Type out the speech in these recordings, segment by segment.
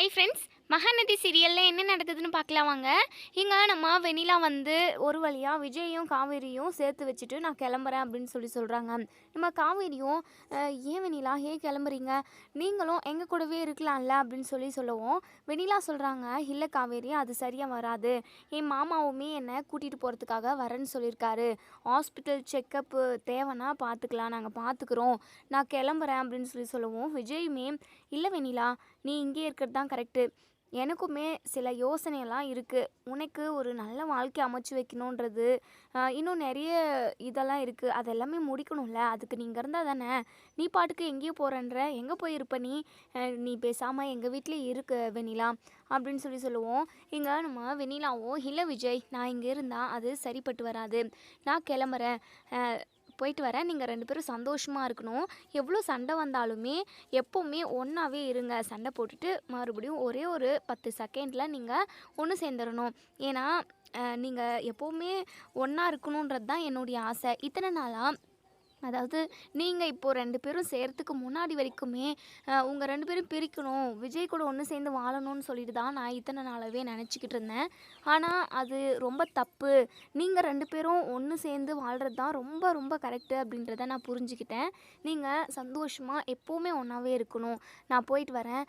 Hi friends Mahanadi சீரியலில் என்ன நடக்குதுன்னு பார்க்கலாம் வாங்க. இங்கே நம்ம வெண்ணிலா வந்து ஒரு வழியாக விஜயும் காவேரியும் சேர்த்து வச்சுட்டு நான் கிளம்புறேன் அப்படின்னு சொல்லி சொல்கிறாங்க நம்ம காவேரியும் ஏன் வெனிலா ஏன் கிளம்புறீங்க? நீங்களும் எங்கள் கூடவே இருக்கலாம்ல அப்படின்னு சொல்லி சொல்லுவோம் வெனிலா சொல்கிறாங்க இல்லை காவேரி அது சரியாக வராது. என் மாமாவுமே என்னை கூட்டிகிட்டு போகிறதுக்காக வரேன்னு சொல்லியிருக்காரு. ஹாஸ்பிட்டல் செக்கப்பு தேவைன்னா பார்த்துக்கலாம். நாங்கள் பார்த்துக்குறோம். நான் கிளம்புறேன் அப்படின்னு சொல்லி சொல்லுவோம் விஜயுமே இல்லை வெண்ணிலா நீ இங்கே இருக்கிறது தான் கரெக்டு எனக்குமே சில யோசனையெல்லாம் இருக்குது உனக்கு ஒரு நல்ல வாழ்க்கை அமைச்சு வைக்கணுன்றது இன்னும் நிறைய இதெல்லாம் இருக்குது அதெல்லாமே முடிக்கணும்ல. அதுக்கு நீங்கள் இருந்தால் தானே? நீ பாட்டுக்கு எங்கேயோ போகிறன்ற எங்கே போயிருப்ப நீ? நீ பேசாமல் எங்கள் வீட்டிலே இருக்கு வெண்ணிலா அப்படின்னு சொல்லி சொல்லுவோம். இங்கே நம்ம வெண்ணிலாவும் இல்லை விஜய் நான் இங்கே இருந்தால் அது சரிப்பட்டு வராது. நான் கிளம்புறேன். போயிட்டு வரேன். நீங்கள் ரெண்டு பேரும் சந்தோஷமாக இருக்கணும். எவ்வளோ சண்டை வந்தாலுமே எப்போவுமே ஒன்றாவே இருங்க. சண்டை போட்டுட்டு மறுபடியும் ஒரே ஒரு பத்து செகண்டில் நீங்கள் ஒன்று சேர்ந்துடணும் ஏன்னா நீங்கள் எப்போவுமே ஒன்றா இருக்கணுன்றது தான் என்னுடைய ஆசை. இத்தனை நாளாக அதாவது நீங்கள் இப்போது ரெண்டு பேரும் சேர்த்துக்கு முன்னாடி வரைக்குமே உங்கள் ரெண்டு பேரும் பிரிக்கணும். விஜய் கூட ஒன்று சேர்ந்து வாழணும்னு சொல்லிட்டு தான் நான் இத்தனை நாளாகவே நினச்சிக்கிட்டு இருந்தேன். ஆனால் அது ரொம்ப தப்பு. நீங்கள் ரெண்டு பேரும் ஒன்று சேர்ந்து வாழ்கிறது தான் ரொம்ப ரொம்ப கரெக்டு அப்படின்றத நான் புரிஞ்சுக்கிட்டேன். நீங்கள் சந்தோஷமாக எப்போவுமே ஒன்றாவே இருக்கணும். நான் போயிட்டு வரேன்.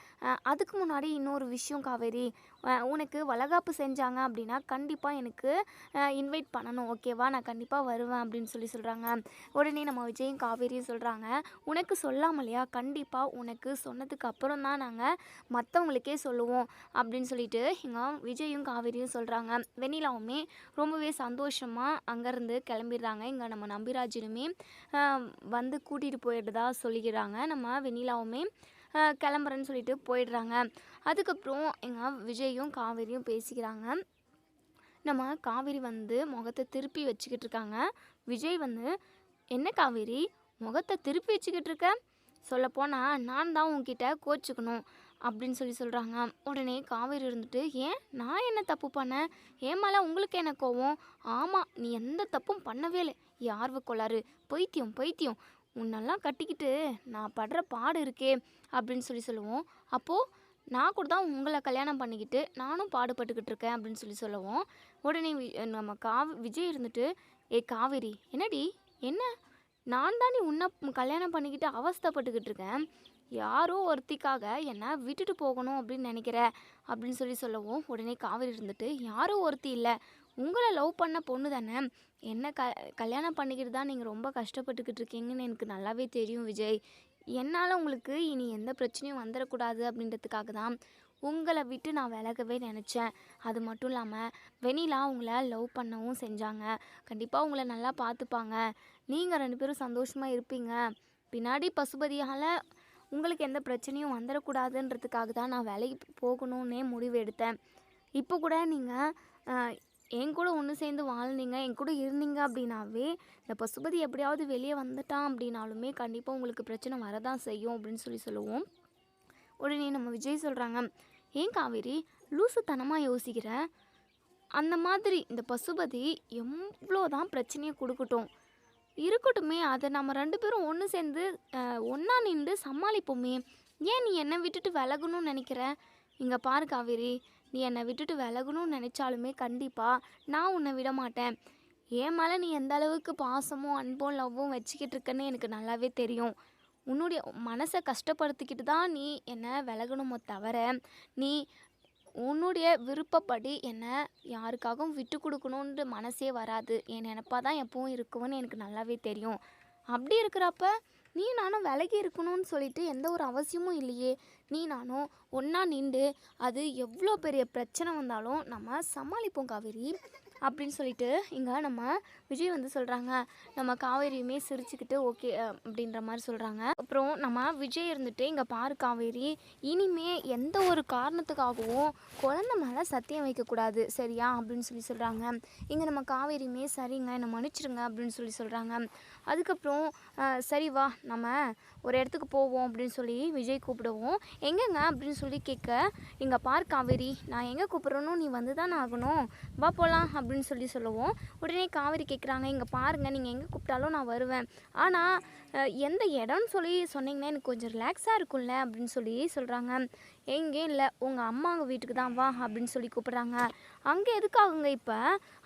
அதுக்கு முன்னாடி இன்னொரு விஷயம் காவேரி. உனக்கு வளகாப்பு செஞ்சாங்க அப்படின்னா கண்டிப்பாக எனக்கு இன்வைட் பண்ணணும். ஓகேவா நான் கண்டிப்பாக வருவேன் அப்படின்னு சொல்லி சொல்கிறாங்க உடனே நம்ம விஜயும் காவேரியும் சொல்கிறாங்க உனக்கு சொல்லாமலையா? கண்டிப்பாக உனக்கு சொன்னதுக்கு அப்புறம் தான் நாங்கள் மற்றவங்களுக்கே சொல்லுவோம். அப்படின்னு சொல்லிட்டு இங்கே விஜயும் காவேரியும் சொல்கிறாங்க வெண்ணிலாவுமே ரொம்பவே சந்தோஷமாக அங்கேருந்து கிளம்பிடுறாங்க. இங்கே நம்ம நம்பிராஜனுமே வந்து கூட்டிகிட்டு போயிடுறதா சொல்லிக்கிறாங்க. நம்ம வெண்ணிலாவுமே கிளம்புறேன்னு சொல்லிட்டு போயிடுறாங்க. அதுக்கப்புறம் எங்கள் விஜயும் காவேரியும் பேசிக்கிறாங்க. நம்ம காவேரி வந்து முகத்தை திருப்பி வச்சுக்கிட்டு இருக்காங்க. விஜய் வந்து என்ன காவேரி முகத்தை திருப்பி வச்சுக்கிட்டு இருக்க? சொல்லப்போனால் நான் தான் உங்ககிட்ட கோச்சுக்கணும் அப்படின்னு சொல்லி சொல்கிறாங்க உடனே காவேரி இருந்துட்டு ஏன்? நான் என்ன தப்பு பண்ணேன் ஏன் மேலே உங்களுக்கு என்ன கோவம்? ஆமாம் நீ எந்த தப்பும் பண்ணவே இல்லை. யார்வ கோளாறு பைத்தியம் பைத்தியம் உன்னெல்லாம் கட்டிக்கிட்டு நான் படுற பாடு இருக்கே. அப்படின்னு சொல்லி சொல்லுவோம். அப்போது நான் கூட தான் உங்களை கல்யாணம் பண்ணிக்கிட்டு நானும் பாடுபட்டுக்கிட்டு இருக்கேன் அப்படின்னு சொல்லி சொல்லுவோம். உடனே வி- நம்ம காவ் விஜய் இருந்துட்டு ஏ காவேரி என்னடி? என்ன? நான் தான் நீ உன்னை கல்யாணம் பண்ணிக்கிட்டு அவஸ்தைப்பட்டுக்கிட்டு இருக்கேன். யாரோ ஒருத்திக்காக என்னை விட்டுட்டு போகணும் அப்படின்னு நினைக்கிற? அப்படின்னு சொல்லி சொல்லவும். உடனே காவேரி இருந்துட்டு யாரோ ஒருத்தி இல்லை. உங்களை லவ் பண்ண பொண்ணு தானே. என்ன க கல்யாணம் பண்ணிக்கிட்டு தான் நீங்கள் ரொம்ப கஷ்டப்பட்டுக்கிட்டு இருக்கீங்கன்னு எனக்கு நல்லாவே தெரியும் விஜய். என்னால் உங்களுக்கு இனி எந்த பிரச்சனையும் வந்துடக்கூடாது அப்படின்றதுக்காக தான் உங்களை விட்டு நான் விலகவே நினச்சேன். அது மட்டும் இல்லாமல் வெண்ணிலா உங்களை லவ் பண்ணவும் செஞ்சாங்க. கண்டிப்பாக உங்களை நல்லா பார்த்துப்பாங்க நீங்கள் ரெண்டு பேரும் சந்தோஷமாக இருப்பீங்க. பின்னாடி பசுபதியால் உங்களுக்கு எந்த பிரச்சனையும் வந்துடக்கூடாதுன்றதுக்காக தான் நான் வேலைக்கு போகணுன்னே முடிவு எடுத்தேன். இப்போ கூட நீங்கள் என் கூட ஒன்று சேர்ந்து வாழ்ந்தீங்க என் கூட இருந்தீங்க அப்படின்னாவே இந்த பசுபதி எப்படியாவது வெளியே வந்துட்டான் அப்படின்னாலுமே கண்டிப்பாக உங்களுக்கு பிரச்சனை வரதான் செய்யும் அப்படின்னு சொல்லி சொல்லுவோம். உடனே நம்ம விஜய் சொல்கிறாங்க ஏன் காவேரி லூசுத்தனமாக யோசிக்கிற? அந்த மாதிரி இந்த பசுபதி எவ்வளோ தான் பிரச்சனையை கொடுக்கட்டும். இருக்கட்டுமே அதை நம்ம ரெண்டு பேரும் ஒன்று சேர்ந்து ஒன்றா நின்று சமாளிப்போமே. ஏன் நீ என்னை விட்டுட்டு விலகணும்னு நினைக்கிற? இங்கே பாரு காவேரி நீ என்னை விட்டுட்டு விலகணும்னு நினச்சாலுமே கண்டிப்பாக நான் உன்னை விட மாட்டேன். என் மேலே நீ எந்த அளவுக்கு பாசமும் அன்பும் லவ்வும் வச்சுக்கிட்டு இருக்கன்னு எனக்கு நல்லாவே தெரியும். உன்னுடைய மனசை கஷ்டப்படுத்திக்கிட்டு தான் நீ என்னை விலகணுமோ தவிர நீ உன்னுடைய விருப்பப்படி என்னை யாருக்காகவும் விட்டு கொடுக்கணுன்ற மனசே வராது. என் நினப்பாக தான் எப்பவும் இருக்கும்னு எனக்கு நல்லாவே தெரியும். அப்படி இருக்கிறப்ப நீ நானும் விலகி இருக்கணும்னு சொல்லிட்டு எந்த ஒரு அவசியமும் இல்லையே. நீ நானும் ஒன்றா நின்று அது எவ்வளோ பெரிய பிரச்சனை வந்தாலும் நம்ம சமாளிப்போம் காவேரி. அப்படின்னு சொல்லிட்டு இங்கே நம்ம விஜய் வந்து சொல்கிறாங்க நம்ம காவேரியுமே சிரிச்சுக்கிட்டு ஓகே அப்படின்ற மாதிரி சொல்கிறாங்க அப்புறம் நம்ம விஜய் இருந்துட்டு இங்கே பாரு காவேரி இனிமே எந்த ஒரு காரணத்துக்காகவும் குழந்த மேலே சத்தியம் வைக்கக்கூடாது சரியா? அப்படின்னு சொல்லி சொல்கிறாங்க இங்கே நம்ம காவேரியுமே சரிங்க என்னை மன்னிச்சிடுங்க அப்படின்னு சொல்லி சொல்கிறாங்க அதுக்கப்புறம் சரி வா நம்ம ஒரு இடத்துக்கு போவோம் அப்படின்னு சொல்லி விஜய் கூப்பிடுவோம் எங்கெங்க அப்படின்னு சொல்லி கேட்க இங்கே பார் காவேரி நான் எங்கே கூப்பிட்றனும் நீ வந்து தான் ஆகணும். வா போகலாம் அப்படின்னு அப்படின்னு சொல்லி சொல்லுவோம். உடனே காவேரி கேட்குறாங்க இங்கே பாருங்கள் நீங்கள் எங்கே கூப்பிட்டாலும் நான் வருவேன். ஆனால் எந்த இடம்னு சொல்லி சொன்னீங்கன்னா எனக்கு கொஞ்சம் ரிலாக்ஸாக இருக்கும்ல அப்படின்னு சொல்லி சொல்கிறாங்க எங்கேயும் இல்லை உங்கள் அம்மா வீட்டுக்கு தான் வா அப்படின்னு சொல்லி கூப்பிட்றாங்க. அங்கே எதுக்காகுங்க இப்போ?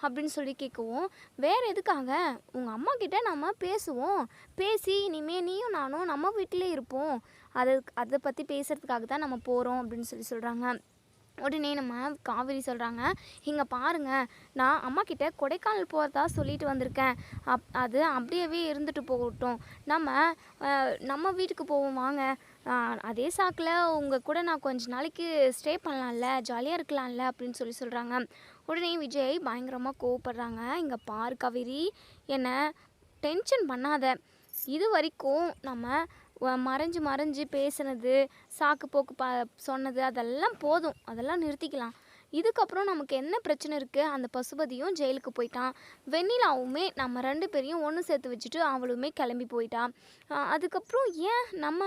அப்படின்னு சொல்லி கேட்கவும் வேறு எதுக்காக? உங்கள் அம்மா கிட்டே நம்ம பேசுவோம். பேசி இனிமேல் நீயும் நானும் நம்ம வீட்டிலே இருப்போம். அது அதை பற்றி பேசுகிறதுக்காக தான் நம்ம போகிறோம் அப்படின்னு சொல்லி சொல்கிறாங்க உடனே நம்ம காவேரி சொல்கிறாங்க இங்கே பாருங்கள் நான் அம்மா கிட்ட கொடைக்கானல் போகிறதா சொல்லிட்டு வந்திருக்கேன். அப் அது அப்படியே இருந்துட்டு போகட்டும். நம்ம நம்ம வீட்டுக்கு போவோம் வாங்க. அதே சாக்கில் உங்கள் கூட நான் கொஞ்ச நாளைக்கு ஸ்டே பண்ணலாம்ல ஜாலியாக இருக்கலாம்ல அப்படின்னு சொல்லி சொல்கிறாங்க உடனே விஜய் பயங்கரமாக கோவப்படுறாங்க. இங்கே பார் காவேரி என்னை டென்ஷன் பண்ணாத. இது வரைக்கும் நம்ம மறைஞ்சு மறைஞ்சு பேசுனது சாக்கு போக்கு ப சொன்னது அதெல்லாம் போதும். அதெல்லாம் நிறுத்திக்கலாம். இதுக்கப்புறம் நமக்கு என்ன பிரச்சனை இருக்குது அந்த பசுபதியும் ஜெயிலுக்கு போயிட்டான். வெண்ணிலாவுமே நம்ம ரெண்டு பேரையும் ஒன்று சேர்த்து வச்சுட்டு அவளுமே கிளம்பி போயிட்டான் அதுக்கப்புறம் ஏன் நம்ம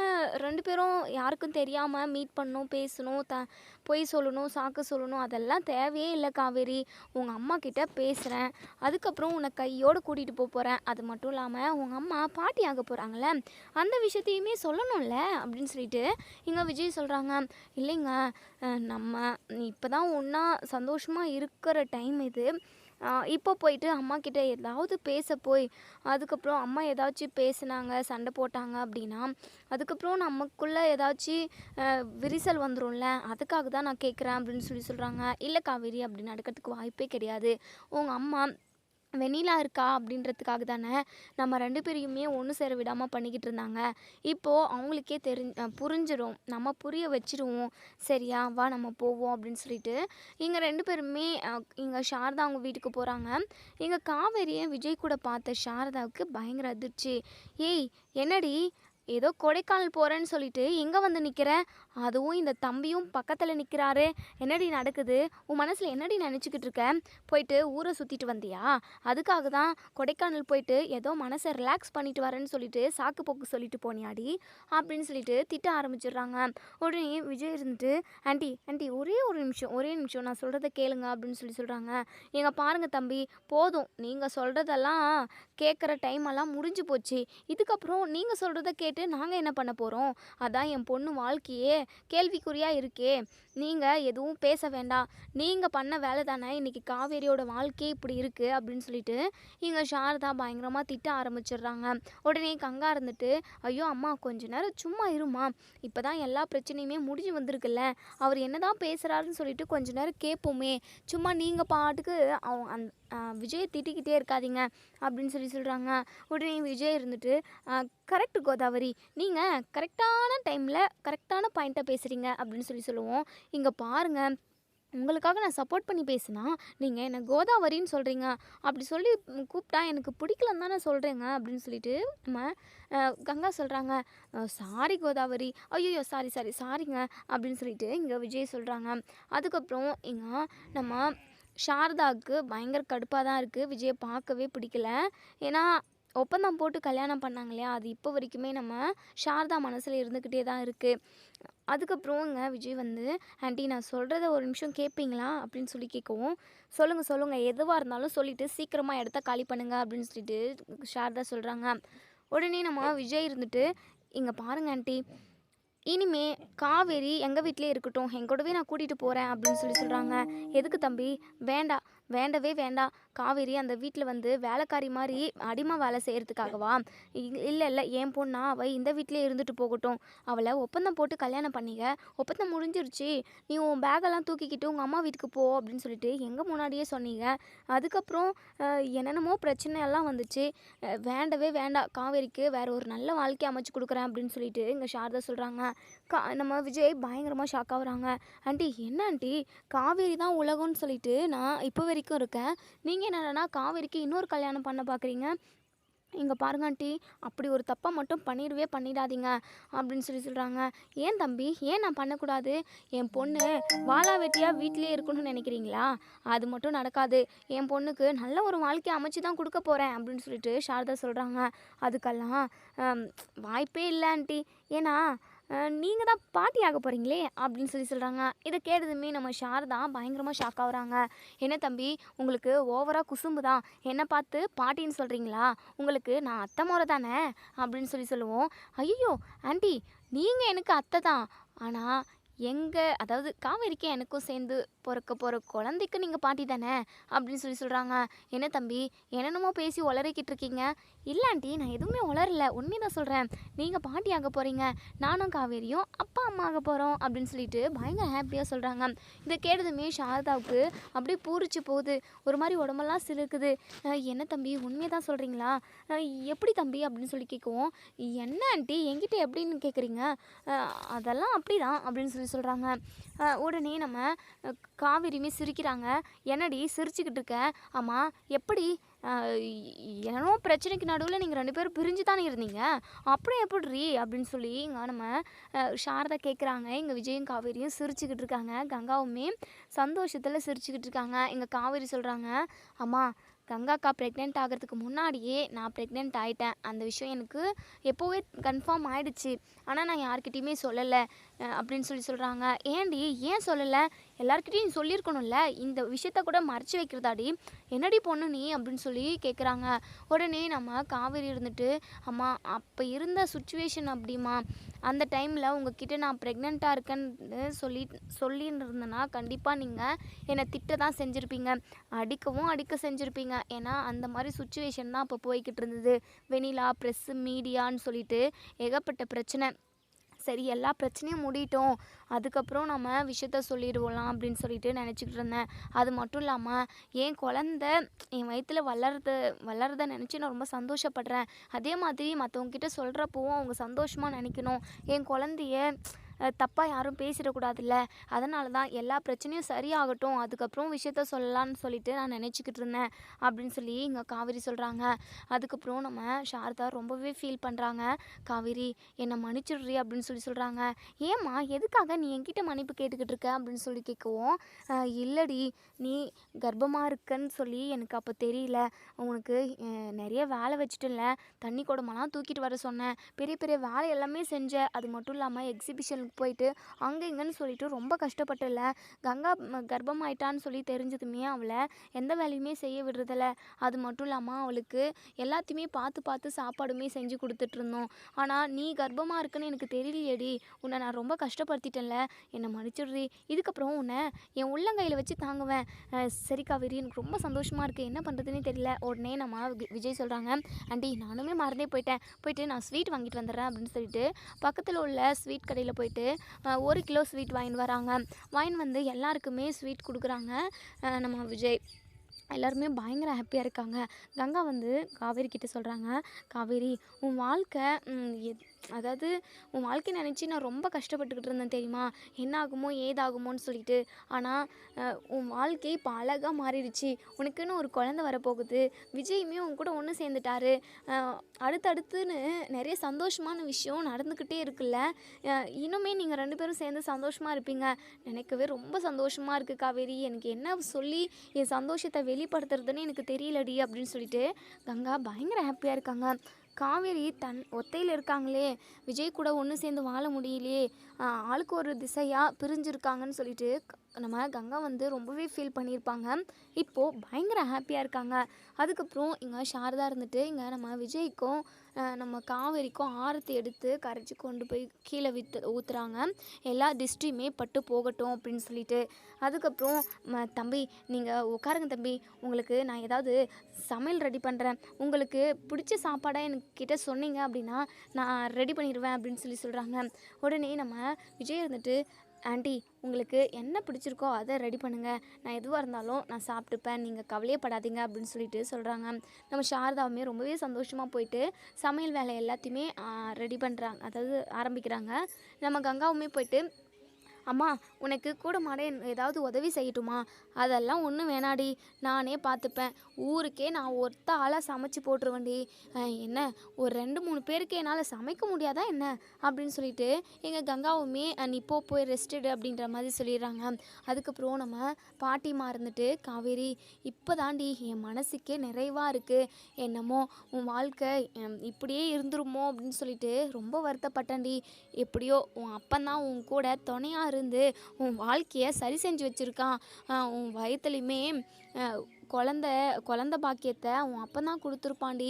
ரெண்டு பேரும் யாருக்கும் தெரியாமல் மீட் பண்ணணும் பேசணும் த பொய் சொல்லணும் சாக்கு சொல்லணும் அதெல்லாம் தேவையே இல்லை காவேரி. உங்கள் அம்மா கிட்ட பேசுகிறேன் அதுக்கப்புறம் உன்னை கையோடு கூட்டிகிட்டு போக போகிறேன் அது மட்டும் இல்லாமல் உங்கள் அம்மா பாட்டி ஆக போகிறாங்களே அந்த விஷயத்தையுமே சொல்லணும்ல? அப்படின்னு சொல்லிட்டு இங்கே விஜய் சொல்கிறாங்க இல்லைங்க நம்ம இப்போ தான் ஒன்றா சந்தோஷமாக இருக்கிற டைம் இது. இப்போ போயிட்டு அம்மா கிட்ட ஏதாவது பேச போய் அதுக்கப்புறம் அம்மா ஏதாச்சும் பேசுனாங்க சண்டை போட்டாங்க அப்படின்னா அதுக்கப்புறம் நமக்குள்ளே ஏதாச்சும் விரிசல் வந்துடும்ல அதுக்காக தான் நான் கேட்குறேன் அப்படின்னு சொல்லி சொல்கிறாங்க இல்லை காவேரி அப்படின்னு நடக்கிறதுக்கு வாய்ப்பே கிடையாது. உங்கள் அம்மா வெண்ணிலா இருக்கா அப்படின்றதுக்காக தானே நம்ம ரெண்டு பேரையுமே ஒன்று சேர விடாமல் பண்ணிக்கிட்டு இருந்தாங்க. இப்போது அவங்களுக்கே தெரி புரிஞ்சிடும் நம்ம புரிய வச்சிருவோம். சரியா வா நம்ம போவோம் அப்படின்னு சொல்லிட்டு இங்கே ரெண்டு பேருமே இங்கே சாரதா அவங்க வீட்டுக்கு போகிறாங்க இங்கே காவேரியை விஜய் கூட பார்த்த சாரதாவுக்கு பயங்கர அதிர்ச்சி. ஏய் என்னடி? ஏதோ கொடைக்கானல் போகிறேன்னு சொல்லிட்டு எங்கே வந்து நிற்கிற அதுவும் இந்த தம்பியும் பக்கத்தில் நிற்கிறாரு என்னடி நடக்குது? உன் மனசில் என்னடி நினச்சிக்கிட்டு இருக்க? போயிட்டு ஊரை சுற்றிட்டு வந்தியா? அதுக்காக தான் கொடைக்கானல் போயிட்டு ஏதோ மனசை ரிலாக்ஸ் பண்ணிட்டு வரேன்னு சொல்லிட்டு சாக்கு போக்கு சொல்லிட்டு போனியாடி. அப்படின்னு சொல்லிட்டு திட்ட ஆரம்பிச்சிடுறாங்க. உடனே விஜய் இருந்துட்டு ஆண்டி ஆண்டி ஒரே ஒரு நிமிஷம் ஒரே நிமிஷம். நான் சொல்கிறத கேளுங்க அப்படின்னு சொல்லி சொல்கிறாங்க எங்கள் பாருங்கள் தம்பி போதும். நீங்கள் சொல்கிறதெல்லாம் கேட்குற டைம் எல்லாம் முடிஞ்சு போச்சு. இதுக்கப்புறம் நீங்கள் சொல்கிறத கேட்டு நாங்கள் என்ன பண்ண போகிறோம் அதான் என் பொண்ணு வாழ்க்கையே கேள்விக்குறியாக இருக்கே. நீங்கள் எதுவும் பேச வேண்டாம். நீங்கள் பண்ண வேலை தானே இன்றைக்கி காவேரியோட வாழ்க்கையே இப்படி இருக்குது அப்படின்னு சொல்லிட்டு இங்கே சாரதா பயங்கரமாக திட்ட ஆரம்பிச்சிடுறாங்க. உடனே கங்கா இருந்துட்டு ஐயோ அம்மா கொஞ்ச நேரம் சும்மா இருமா. இப்போ தான் எல்லா பிரச்சனையுமே முடிஞ்சு வந்திருக்குல்ல. அவர் என்ன தான் பேசுகிறாருன்னு சொல்லிட்டு கொஞ்ச நேரம் கேட்போமே. சும்மா நீங்கள் பாட்டுக்கு அவங்க அந் விஜயை திட்டிக்கிட்டே இருக்காதீங்க. அப்படின்னு சொல்லி சொல்கிறாங்க உடனே விஜய் இருந்துட்டு கரெக்ட் கோதாவரி. நீங்கள் கரெக்டான டைமில் கரெக்டான பாயிண்ட்டை பேசுகிறீங்க அப்படின்னு சொல்லி சொல்லுவோம். இங்கே பாருங்கள் உங்களுக்காக நான் சப்போர்ட் பண்ணி பேசினா நீங்கள் என்னை கோதாவரின்னு சொல்கிறீங்க அப்படி சொல்லி கூப்பிட்டா எனக்கு பிடிக்கலன்னு தானே சொல்கிறேங்க அப்படின்னு சொல்லிட்டு நம்ம கங்கா சொல்கிறாங்க சாரி கோதாவரி. ஐயோ சாரி சாரி சாரிங்க அப்படின்னு சொல்லிட்டு இங்கே விஜய் சொல்கிறாங்க அதுக்கப்புறம் இங்கே நம்ம சாரதாவுக்கு பயங்கர கடுப்பாக தான் இருக்குது விஜயை பார்க்கவே பிடிக்கல. ஏன்னா ஒப்பந்தம் போட்டு கல்யாணம் பண்ணாங்க இல்லையா அது இப்போ வரைக்குமே நம்ம சாரதா மனசில் இருந்துக்கிட்டே தான் இருக்குது அதுக்கப்புறம் விஜய் வந்து ஆண்டி நான் சொல்கிறத ஒரு நிமிஷம் கேட்பீங்களா அப்படின்னு சொல்லி கேட்கவும் சொல்லுங்கள் சொல்லுங்கள் எதுவாக இருந்தாலும் சொல்லிவிட்டு சீக்கிரமாக இடத்த காலி பண்ணுங்கள் அப்படின்னு சொல்லிட்டு சாரதா சொல்கிறாங்க உடனே நம்ம விஜய் இருந்துட்டு இங்கே பாருங்கள் ஆண்டி. இனிமே காவேரி எங்கள் வீட்டிலே இருக்கட்டும். எங்கூடவே நான் கூட்டிகிட்டு போகிறேன் அப்படின்னு சொல்லி சொல்கிறாங்க எதுக்கு தம்பி? வேண்டாம் வேண்டவே வேண்டாம் காவேரி அந்த வீட்டில் வந்து வேலைக்காரி மாதிரி அடிமை வேலை செய்கிறதுக்காகவா இல்லை இல்லை என் பொண்ணா அவள் இந்த வீட்டிலே இருந்துட்டு போகட்டும். அவளை ஒப்பந்தம் போட்டு கல்யாணம் பண்ணிக்க. ஒப்பந்தம் முடிஞ்சிருச்சு. நீ உன் பேக்கெல்லாம் தூக்கிக்கிட்டு உங்கள் அம்மா வீட்டுக்கு போ அப்படின்னு சொல்லிட்டு எங்கள் முன்னாடியே சொன்னீங்க. அதுக்கப்புறம் என்னென்னமோ பிரச்சனை எல்லாம் வந்துச்சு. வேண்டவே வேண்டாம் காவேரிக்கு வேறு ஒரு நல்ல வாழ்க்கை அமைச்சு கொடுக்குறேன் அப்படின்னு சொல்லிட்டு இங்கே சாரதா சொல்கிறாங்க கா நம்ம விஜய் பயங்கரமாக ஷாக் ஆகுறாங்க. ஆண்டி என்ன ஆண்டி? காவேரி தான் உலகம்னு சொல்லிட்டு நான் இப்போ வரைக்கும் இருக்கேன். நீங்கள் என்னடனா காவேரிக்கு இன்னொரு கல்யாணம் பண்ண பார்க்குறீங்க இங்கே பாருங்க ஆண்டி அப்படி ஒரு தப்பை மட்டும் பண்ணிடவே பண்ணிடாதீங்க அப்படின்னு சொல்லி சொல்கிறாங்க ஏன் தம்பி? ஏன் நான் பண்ணக்கூடாது? என் பொண்ணு வாழா வெட்டியாக வீட்டிலே இருக்கணும்னு நினைக்கிறீங்களா? அது மட்டும் நடக்காது. என் பொண்ணுக்கு நல்ல ஒரு வாழ்க்கையை அமைச்சு தான் கொடுக்க போகிறேன் அப்படின்னு சொல்லிட்டு சாரதா சொல்கிறாங்க அதுக்கெல்லாம் வாய்ப்பே இல்லை ஆண்டி. ஏன்னா நீங்கள் தான் பாட்டி ஆக போகிறீங்களே அப்படின்னு சொல்லி சொல்கிறாங்க இதை கேட்டதுமே நம்ம சாரதா பயங்கரமாக ஷாக் ஆகுறாங்க. என்ன தம்பி உங்களுக்கு ஓவராக குசும்பு தான். என்னை பார்த்து பாட்டின்னு சொல்கிறீங்களா உங்களுக்கு நான் அத்தை முறை தானே? அப்படின்னு சொல்லி சொல்லுவோம். ஐயோ ஆண்டி நீங்கள் எனக்கு அத்தை தான். ஆனால் எங்கள் அதாவது காவேரிக்கு எனக்கும் சேர்ந்து பிறக்க போகிற குழந்தைக்கு நீங்கள் பாட்டி தானே? அப்படின்னு சொல்லி சொல்கிறாங்க என்ன தம்பி என்னென்னமோ பேசி உளறிக்கிட்டு இருக்கீங்க? இல்லை ஆண்டி நான் எதுவுமே உளரல உண்மையை தான் சொல்கிறேன் நீங்கள் பாட்டி ஆக போகிறீங்க நானும் காவேரியும் அப்பா அம்மா ஆக போகிறோம் அப்படின்னு சொல்லிட்டு பயங்கர ஹாப்பியாக சொல்கிறாங்க இதை கேட்டதுமே சாரதாவுக்கு அப்படியே பூரிச்சு போகுது. ஒரு மாதிரி உடம்பெல்லாம் சிலுக்குது என்ன தம்பி உண்மையை தான் சொல்கிறீங்களா எப்படி தம்பி அப்படின்னு சொல்லி கேட்குவோம் என்ன ஆண்டி என்கிட்ட எப்படின்னு கேட்குறீங்க அதெல்லாம் அப்படிதான் அப்படின்னு சொல்லி சொல்கிறாங்க உடனே நம்ம காவிரியுமே காவேரியுமே சிரிக்கிறாங்க. என்னடி சிரிச்சுக்கிட்டு இருக்க? ஆமாம் எப்படி? அஹ், பிரச்சனைக்கு நடுவில் நீங்கள் ரெண்டு பேரும் பிரிஞ்சு தானே இருந்தீங்க. அப்புறம் எப்படி அப்படின்னு சொல்லி இங்கே நம்ம சாரதா கேட்குறாங்க எங்கள் விஜயும் காவேரியும் சிரிச்சுக்கிட்டு இருக்காங்க. கங்காவுமே சந்தோஷத்தில் சிரிச்சுக்கிட்டு இருக்காங்க. எங்கள் காவேரி சொல்கிறாங்க அம்மா கங்காக்கா ப்ரெக்னென்ட் ஆகிறதுக்கு முன்னாடியே நான் ப்ரெக்னென்ட் ஆயிட்டேன். அந்த விஷயம் எனக்கு எப்போவே கன்ஃபார்ம் ஆயிடுச்சு. ஆனால் நான் யார்கிட்டயுமே சொல்லலை. அப்படின்னு சொல்லி சொல்கிறாங்க ஏன்டி? ஏன் சொல்லலை? எல்லாருக்கிட்டையும் சொல்லியிருக்கணும்ல? இந்த விஷயத்த கூட மறைச்சி வைக்கிறதாடி. என்னடி பொண்ணு நீ அப்படின்னு சொல்லி கேட்குறாங்க உடனே நம்ம காவேரி இருந்துட்டு அம்மா அப்போ இருந்த சுச்சுவேஷன் அப்படிமா அந்த டைமில் உங்ககிட்ட நான் ப்ரெக்னெண்ட்டாக இருக்கேன்னு சொல்லி சொல்லின்னு இருந்தேன்னா கண்டிப்பாக நீங்கள் என்னை திட்ட தான் செஞ்சுருப்பீங்க. அடிக்கவும் அடிக்க செஞ்சுருப்பீங்க. ஏன்னா அந்த மாதிரி சுச்சுவேஷன் தான் அப்போ போய்கிட்டு இருந்தது. வெனிலா ப்ரெஸ்ஸு மீடியான்னு சொல்லிட்டு ஏகப்பட்ட பிரச்சனை. சரி எல்லா பிரச்சனையும் முடிட்டோம். அதுக்கப்புறம் நம்ம விஷயத்த சொல்லிடுவோலாம் அப்படின்னு சொல்லிட்டு நினச்சிக்கிட்டு இருந்தேன். அது மட்டும் இல்லாமல் என் குழந்த என் வயிற்றில் வளர்றது வளர்றத நினச்சி நான் ரொம்ப சந்தோஷப்படுறேன். அதே மாதிரி மற்றவங்க கிட்ட சொல்கிறப்பவும் அவங்க சந்தோஷமாக நினைக்கணும். என் குழந்தைய தப்பாக யாரும் பேசிடக்கூடாதுல்ல? அதனால தான் எல்லா பிரச்சனையும் சரியாகட்டும். அதுக்கப்புறம் விஷயத்த சொல்லலான்னு சொல்லிட்டு நான் நினச்சிக்கிட்டு இருந்தேன் அப்படின்னு சொல்லி இங்கே காவேரி சொல்கிறாங்க அதுக்கப்புறம் நம்ம சாரதா ரொம்பவே ஃபீல் பண்ணுறாங்க காவேரி என்னை மன்னிச்சிடுறி அப்படின்னு சொல்லி சொல்கிறாங்க ஏம்மா எதுக்காக நீ என்கிட்ட மன்னிப்பு கேட்டுக்கிட்டு இருக்க? அப்படின்னு சொல்லி கேட்கவும் இல்லடி நீ கர்ப்பமாக இருக்கன்னு சொல்லி எனக்கு அப்போ தெரியல. உனக்கு நிறைய வேலை வச்சுட்டுல தண்ணி குடமெல்லாம் தூக்கிட்டு வர சொன்னேன். பெரிய பெரிய வேலை எல்லாமே செஞ்ச. அது மட்டும் இல்லாமல் எக்ஸிபிஷன் ஹாஸ்பிட்டலுக்கு போயிட்டு அங்கே இங்கேன்னு சொல்லிட்டு ரொம்ப கஷ்டப்பட்டுல. கங்கா கர்ப்பமாயிட்டான்னு சொல்லி தெரிஞ்சதுமே அவளை எந்த வேலையுமே செய்ய விடுறதில்ல. அது மட்டும் இல்லாமல் அவளுக்கு எல்லாத்தையுமே பார்த்து பார்த்து சாப்பாடுமே செஞ்சு கொடுத்துட்டு இருந்தோம் ஆனால் நீ கர்ப்பமாக இருக்குன்னு எனக்கு தெரியலையேடி. உன்னை நான் ரொம்ப கஷ்டப்படுத்திட்டேன்ல. என்னை மன்னிச்சிடுறி. இதுக்கப்புறம் உன்னை என் உள்ளங்கையில் வச்சு தாங்குவேன். சரிக்கா சரி காவேரி எனக்கு ரொம்ப சந்தோஷமாக இருக்குது என்ன பண்ணுறதுனே தெரியல. உடனே நம்ம வி- விஜய் சொல்கிறாங்க ஆண்டி நானுமே மறந்தே போயிட்டேன். போயிட்டு நான் ஸ்வீட் வாங்கிட்டு வந்துடுறேன் அப்படின்னு சொல்லிட்டு பக்கத்தில் உள்ள ஸ்வீட் கடையில் போயிட்டு அஹ், ஒரு கிலோ ஸ்வீட் வாங்கிட்டு வராங்க. வாங்கிட்டு வந்து எல்லாருக்குமே ஸ்வீட் கொடுக்குறாங்க நம்ம விஜய். எல்லாருமே பயங்கர ஹாப்பியாக இருக்காங்க. கங்கா வந்து காவேரி கிட்டே சொல்கிறாங்க காவேரி உன் வாழ்க்கை எத்- அதாவது உன் வாழ்க்கை நினச்சி நான் ரொம்ப கஷ்டப்பட்டுக்கிட்டு இருந்தேன் தெரியுமா? என்ன ஆகுமோ ஏதாகுமோன்னு சொல்லிட்டு. ஆனால் உன் வாழ்க்கை இப்போ அழகாக மாறிடுச்சு. உனக்குன்னு ஒரு குழந்த வரப்போகுது. விஜயுமே உன் கூட ஒன்று சேர்ந்துட்டாரு. அடுத்தடுத்துன்னு நிறைய சந்தோஷமான விஷயம் நடந்துக்கிட்டே இருக்குல்ல? இன்னுமே நீங்கள் ரெண்டு பேரும் சேர்ந்து சந்தோஷமாக இருப்பீங்க. நினைக்கவே ரொம்ப சந்தோஷமாக இருக்குது காவேரி. எனக்கு என்ன சொல்லி என் சந்தோஷத்தை வெளிப்படுத்துறதுன்னு எனக்கு தெரியலடி அப்படின்னு சொல்லிட்டு கங்கா பயங்கர ஹாப்பியாக இருக்காங்க. காவேரி தன் ஒத்தையில் இருக்காங்களே. விஜய் கூட ஒன்று சேர்ந்து வாழ முடியலையே. ஆளுக்கு ஒரு திசையாக பிரிஞ்சிருக்காங்கன்னு சொல்லிட்டு நம்ம கங்கா வந்து ரொம்பவே ஃபீல் பண்ணியிருப்பாங்க. இப்போது பயங்கர ஹாப்பியாக இருக்காங்க. அதுக்கப்புறம் இங்கே சாரதா இருந்துட்டு இங்கே நம்ம விஜய்க்கும் நம்ம காவேரிக்கும் ஆரத்தை எடுத்து கரைச்சி கொண்டு போய் கீழே வித்து ஊற்றுறாங்க எல்லா டிஸ்ட்ரியுமே பட்டு போகட்டும் அப்படின்னு சொல்லிட்டு. அதுக்கப்புறம் ம, தம்பி நீங்கள் உட்காருங்க தம்பி. உங்களுக்கு நான் ஏதாவது சமையல் ரெடி பண்ணுறேன் உங்களுக்கு பிடிச்ச சாப்பாடாக என்கிட்ட சொன்னீங்க அப்படின்னா நான் ரெடி பண்ணிடுவேன் அப்படின்னு சொல்லி சொல்கிறாங்க உடனே நம்ம விஜய் இருந்துட்டு ஆண்டி உங்களுக்கு என்ன பிடிச்சிருக்கோ அதை ரெடி பண்ணுங்கள் நான் எதுவாக இருந்தாலும் நான் சாப்பிட்டுப்பேன். நீங்கள் கவலையே படாதீங்க அப்படின்னு சொல்லிட்டு சொல்கிறாங்க நம்ம சாரதாவுமே ரொம்பவே சந்தோஷமாக போயிட்டு சமையல் வேலை எல்லாத்தையுமே ரெடி பண்ணுறாங்க அதாவது ஆரம்பிக்கிறாங்க. நம்ம கங்காவுமே போயிட்டு அம்மா உனக்கு கூட மாட ஏதாவது உதவி செய்யட்டுமா? அதெல்லாம் ஒன்றும் வேணாடி. நானே பார்த்துப்பேன் ஊருக்கே நான் ஒருத்த ஆளாக சமைச்சு போட்டுருவேன்டி. என்ன? ஒரு ரெண்டு மூணு பேருக்கு என்னால் சமைக்க முடியாதா என்ன? அப்படின்னு சொல்லிட்டு எங்கள் கங்காவுமே அஹ் நீ போய் ரெஸ்டடு அப்படின்ற மாதிரி சொல்லிடுறாங்க. அதுக்கப்புறம் நம்ம பாட்டிமா இருந்துட்டு காவேரி இப்போ தாண்டி என் மனசுக்கே நிறைவாக இருக்குது என்னமோ உன் வாழ்க்கை இப்படியே இருந்துருமோ? அப்படின்னு சொல்லிட்டு ரொம்ப வருத்தப்பட்டேன்டி. எப்படியோ உன் அப்பந்தான் உன் கூட துணையாக இருந்து உன் வாழ்க்கையை சரி செஞ்சு வச்சுருக்கான். உன் வயத்துலையுமே குழந்த குழந்த பாக்கியத்தை உன் அப்பந்தான் தான் கொடுத்துருப்பாண்டி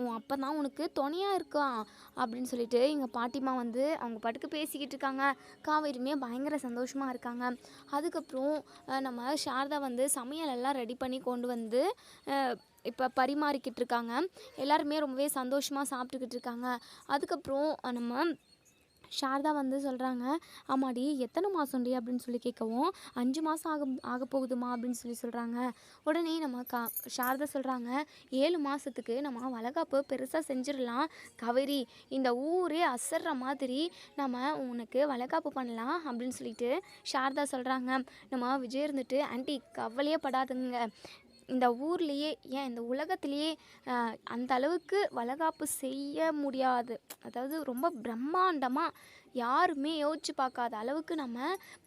உன் அப்பந்தான் உனக்கு துணையாக இருக்கான் அப்படின்னு சொல்லிட்டு எங்கள் பாட்டிமா வந்து அவங்க பாட்டுக்கு பேசிக்கிட்டு இருக்காங்க. காவேரியுமே பயங்கர சந்தோஷமாக இருக்காங்க. அதுக்கப்புறம் நம்ம சாரதா வந்து சமையல் எல்லாம் ரெடி பண்ணி கொண்டு வந்து இப்போ பரிமாறிக்கிட்டு இருக்காங்க. எல்லாருமே ரொம்பவே சந்தோஷமாக சாப்பிட்டுக்கிட்டு இருக்காங்க. அதுக்கப்புறம் நம்ம சாரதா வந்து சொல்கிறாங்க ஆமாடி எத்தனை மாதம்டி அப்படின்னு சொல்லி கேட்கவும் அஞ்சு மாதம் ஆக ஆக போகுதுமா அப்படின்னு சொல்லி சொல்கிறாங்க உடனே நம்ம கா சாரதா சொல்கிறாங்க ஏழு மாதத்துக்கு நம்ம வளகாப்பு பெருசாக செஞ்சிடலாம். கவரி இந்த ஊரே அசர்ற மாதிரி நம்ம உனக்கு வளகாப்பு பண்ணலாம் அப்படின்னு சொல்லிட்டு சாரதா சொல்கிறாங்க நம்ம விஜய் இருந்துட்டு ஆண்டி கவலையே படாதுங்க. இந்த ஊர்லேயே ஏன் இந்த உலகத்திலேயே அந்த அளவுக்கு வளகாப்பு செய்ய முடியாது. அதாவது ரொம்ப பிரம்மாண்டமாக யாருமே யோசிச்சு பார்க்காத அளவுக்கு நம்ம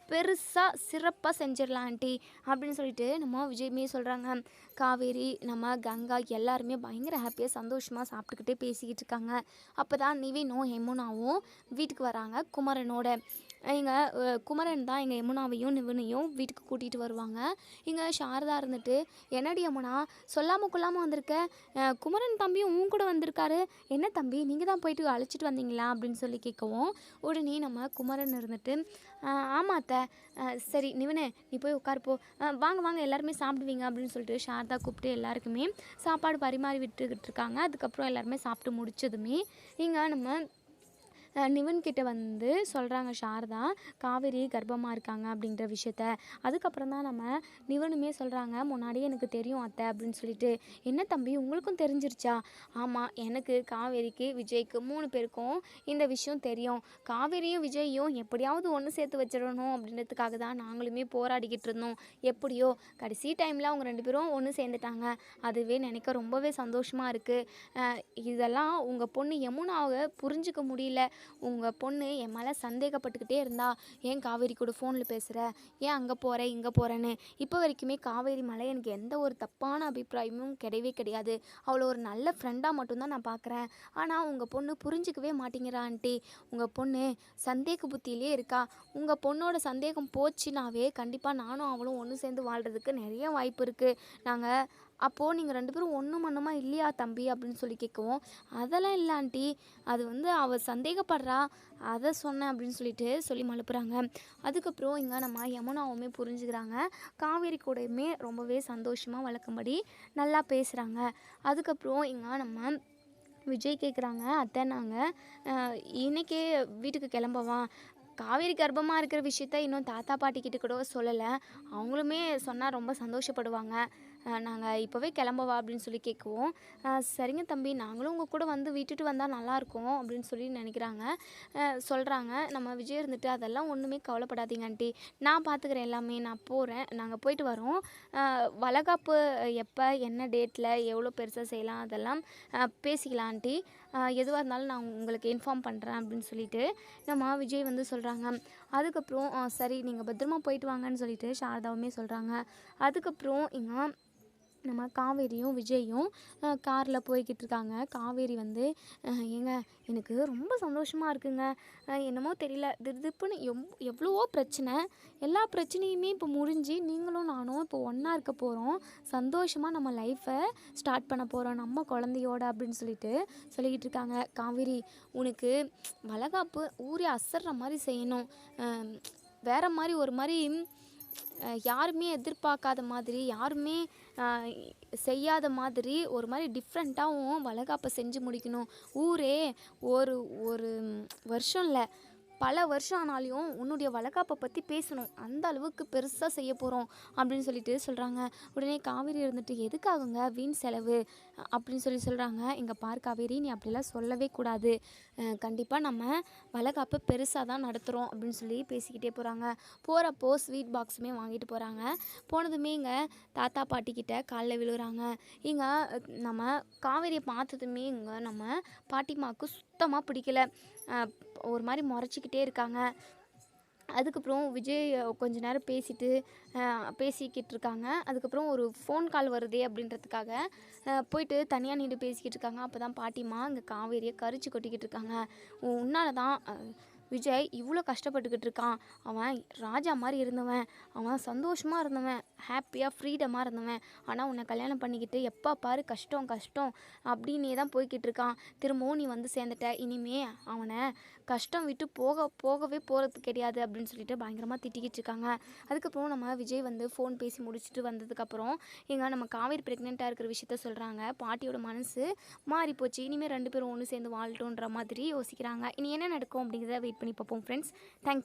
பெருசாக சிறப்பாக செஞ்சிடலாம் ஆண்டி. அப்படின்னு சொல்லிட்டு நம்ம விஜயமே சொல்கிறாங்க காவேரி நம்ம கங்கா எல்லாருமே பயங்கர ஹாப்பியாக சந்தோஷமாக சாப்பிட்டுக்கிட்டே பேசிக்கிட்டு இருக்காங்க. அப்போ தான் நிவினும் ஹெமுனாவும் வீட்டுக்கு வராங்க குமரனோட. எங்கள் குமரன் தான் எங்கள் யமுனாவையும் நிவினையும் வீட்டுக்கு கூட்டிகிட்டு வருவாங்க. இங்கே சாரதா இருந்துட்டு என்னடி யமுனா சொல்லாமல் கொள்ளாமல் வந்திருக்க? குமரன் தம்பியும் உன் கூட வந்திருக்காரு. என்ன தம்பி நீங்கள் தான் போயிட்டு அழைச்சிட்டு வந்தீங்களா? அப்படின்னு சொல்லி கேட்கவும் உடனே நம்ம குமரன் இருந்துட்டு ஆமாத்த சரி நிவனே நீ போய் உட்காருப்போ வாங்க வாங்க எல்லாருமே சாப்பிடுவீங்க. அப்படின்னு சொல்லிட்டு சாரதா கூப்பிட்டு எல்லாருக்குமே சாப்பாடு பரிமாறி விட்டுக்கிட்டு இருக்காங்க. அதுக்கப்புறம் எல்லாருமே சாப்பிட்டு முடிச்சதுமே இங்கே நம்ம நிவன்கிட்ட நிவன் கிட்ட வந்து சொல்கிறாங்க சாரதா காவேரி கர்ப்பமாக இருக்காங்க அப்படின்ற விஷயத்த. அதுக்கப்புறம் தான் நம்ம நிவனுமே சொல்கிறாங்க முன்னாடியே எனக்கு தெரியும் அத்தை அப்படின்னு சொல்லிட்டு. என்ன தம்பி உங்களுக்கும் தெரிஞ்சிருச்சா? ஆமாம் எனக்கு காவேரிக்கு விஜய்க்கு மூணு பேருக்கும் இந்த விஷயம் தெரியும். காவேரியும் விஜய்யும் எப்படியாவது ஒன்று சேர்த்து வச்சிடணும் அப்படின்றதுக்காக தான் நாங்களுமே போராடிக்கிட்டு இருந்தோம். எப்படியோ கடைசி டைமில் அவங்க ரெண்டு பேரும் ஒன்று சேர்ந்துட்டாங்க. அதுவே நினைக்க ரொம்பவே சந்தோஷமாக இருக்குது இதெல்லாம் உங்கள் பொண்ணு யமுனாவை புரிஞ்சிக்க முடியல. உங்கள் பொண்ணு என் மேலே சந்தேகப்பட்டுக்கிட்டே இருந்தா ஏன் காவேரி கூட ஃபோனில் பேசுகிற ஏன் அங்கே போகிற இங்கே போகிறேன்னு இப்போ வரைக்குமே காவேரி மேலே எனக்கு எந்த ஒரு தப்பான அபிப்பிராயமும் கிடையவே கிடையாது. அவளை ஒரு நல்ல ஃப்ரெண்டாக மட்டும்தான் நான் பார்க்குறேன் ஆனால் உங்கள் பொண்ணு புரிஞ்சிக்கவே மாட்டேங்கிறா ஆண்டி. உங்கள் பொண்ணு சந்தேக புத்தியிலே இருக்கா. உங்கள் பொண்ணோட சந்தேகம் போச்சுனாவே கண்டிப்பாக நானும் அவளும் ஒன்று சேர்ந்து வாழ்கிறதுக்கு நிறைய வாய்ப்பு இருக்குது நாங்கள் அப்போது நீங்கள் ரெண்டு பேரும் ஒன்றும் மண்ணுமா இல்லையா தம்பி அப்படின்னு சொல்லி கேட்கவும் அதெல்லாம் இல்லை ஆண்டி. அது வந்து அவள் சந்தேகப்படுறா. அதை சொன்னேன் அப்படின்னு சொல்லிட்டு சொல்லி மழுப்புறாங்க அதுக்கப்புறம் இங்கே நம்ம யமுனாவுமே புரிஞ்சுக்கிறாங்க. காவேரி கூடயுமே ரொம்பவே சந்தோஷமாக வளர்க்கும்படி நல்லா பேசுகிறாங்க அதுக்கப்புறம் இங்கே நம்ம விஜய் கேட்குறாங்க அத்தை நாங்கள் இன்னைக்கே வீட்டுக்கு கிளம்பவா? காவேரி கர்ப்பமாக இருக்கிற விஷயத்த இன்னும் தாத்தா பாட்டிக்கிட்ட கூட சொல்லலை. அவங்களுமே சொன்னால் ரொம்ப சந்தோஷப்படுவாங்க. நாங்கள் இப்போவே கிளம்பவா அப்படின்னு சொல்லி கேட்குவோம் சரிங்க தம்பி நாங்களும் உங்கள் கூட வந்து விட்டுட்டு வந்தால் நல்லாயிருக்கும் அப்படின்னு சொல்லி நினைக்கிறாங்க. சொல்கிறாங்க நம்ம விஜய் இருந்துட்டு அதெல்லாம் ஒன்றுமே கவலைப்படாதீங்க ஆண்டி. நான் பார்த்துக்கிறேன் எல்லாமே நான் போகிறேன் நாங்கள் போயிட்டு வரோம். வளகாப்பு எப்போ என்ன டேட்டில் எவ்வளோ பெருசாக செய்யலாம் அதெல்லாம் பேசிக்கலாம் ஆண்டி. எதுவாக இருந்தாலும் நான் உங்களுக்கு இன்ஃபார்ம் பண்ணுறேன் அப்படின்னு சொல்லிட்டு நம்ம விஜய் வந்து சொல்கிறாங்க அதுக்கப்புறம் சரி நீங்கள் பத்திரமா போயிட்டு வாங்கன்னு சொல்லிட்டு சாரதாவுமே சொல்கிறாங்க அதுக்கப்புறம் இங்கே நம்ம காவேரியும் விஜயும் காரில் போய்கிட்டு இருக்காங்க காவேரி வந்து ஏங்க எனக்கு ரொம்ப சந்தோஷமாக இருக்குங்க. என்னமோ தெரியல. திடுதிப்புன்னு எவ் எவ்வளவோ பிரச்சனை. எல்லா பிரச்சனையுமே இப்போ முடிஞ்சு நீங்களும் நானும் இப்போ ஒன்றா இருக்க போகிறோம் சந்தோஷமாக நம்ம லைஃப்பை ஸ்டார்ட் பண்ண போகிறோம் நம்ம குழந்தையோட அப்படின்னு சொல்லிட்டு சொல்லிக்கிட்டு இருக்காங்க காவேரி உனக்கு வளகாப்பு ஊரே அசர்ற மாதிரி செய்யணும். வேறு மாதிரி ஒரு மாதிரி யாருமே எதிர்பார்க்காத மாதிரி யாருமே செய்யாத மாதிரி ஒரு மாதிரி டிஃப்ரெண்ட்டாகவும் வளகாப்பை செஞ்சு முடிக்கணும். ஊரே ஒரு ஒரு வருஷம் இல்லை பல வருஷம் ஆனாலையும் உன்னுடைய வளகாப்பை பற்றி பேசணும். அந்த அளவுக்கு பெருசாக செய்ய போகிறோம் அப்படின்னு சொல்லிட்டு சொல்கிறாங்க உடனே காவேரி இருந்துட்டு எதுக்காகுங்க வீண் செலவு? அப்படின்னு சொல்லி சொல்கிறாங்க இங்கே பார் காவேரி நீ அப்படிலாம் சொல்லவே கூடாது. கண்டிப்பாக நம்ம வளகாப்பு பெருசாக தான் நடத்துகிறோம் அப்படின்னு சொல்லி பேசிக்கிட்டே போகிறாங்க போகிறப்போ ஸ்வீட் பாக்ஸுமே வாங்கிட்டு போகிறாங்க போனதுமே இங்கே தாத்தா பாட்டிக்கிட்ட காலில் விழுகிறாங்க. இங்கே நம்ம காவேரியை பார்த்ததுமே இங்கே நம்ம பாட்டிமாவுக்கு சுத்தமாக பிடிக்கல. ஒரு மாதிரி முறைச்சிக்கிட்டே இருக்காங்க. அதுக்கப்புறம் விஜய் கொஞ்ச நேரம் பேசிட்டு பேசிக்கிட்டு இருக்காங்க. அதுக்கப்புறம் ஒரு ஃபோன் கால் வருதே அப்படின்றதுக்காக போயிட்டு தனியாக நின்று பேசிக்கிட்டு இருக்காங்க. அப்போ தான் பாட்டிமா இங்கே காவேரியை கரிச்சு கொட்டிக்கிட்டு இருக்காங்க. உன்னால தான் விஜய் இவ்வளோ கஷ்டப்பட்டுக்கிட்டு இருக்கான். அவன் ராஜா மாதிரி இருந்தவன். அவன் சந்தோஷமாக இருந்தவன். ஹாப்பியாக ஃப்ரீடமாக இருந்தவன். ஆனால் உன்னை கல்யாணம் பண்ணிக்கிட்டு எப்போ பாரு கஷ்டம் கஷ்டம் அப்படின்னே தான் போய்கிட்டு இருக்கான். திரும்பவும் நீ வந்து சேர்ந்துட்ட. இனிமே அவனை கஷ்டம் விட்டு போக போகவே போகிறது கிடையாது அப்படின்னு சொல்லிட்டு பயங்கரமாக திட்டிக்கிட்டு இருக்காங்க. அதுக்கப்புறம் நம்ம விஜய் வந்து ஃபோன் பேசி முடிச்சுட்டு வந்ததுக்கப்புறம் எங்க நம்ம காவேரி ப்ரெக்னெண்ட்டாக இருக்கிற விஷயத்த சொல்கிறாங்க பாட்டியோட மனசு மாறி போச்சு. இனிமேல் ரெண்டு பேரும் ஒன்று சேர்ந்து வாழட்டோன்ற மாதிரி யோசிக்கிறாங்க. இனி என்ன நடக்கும் அப்படிங்கிறத வெயிட் பண்ணி பார்ப்போம் ஃப்ரெண்ட்ஸ் தேங்க்யூ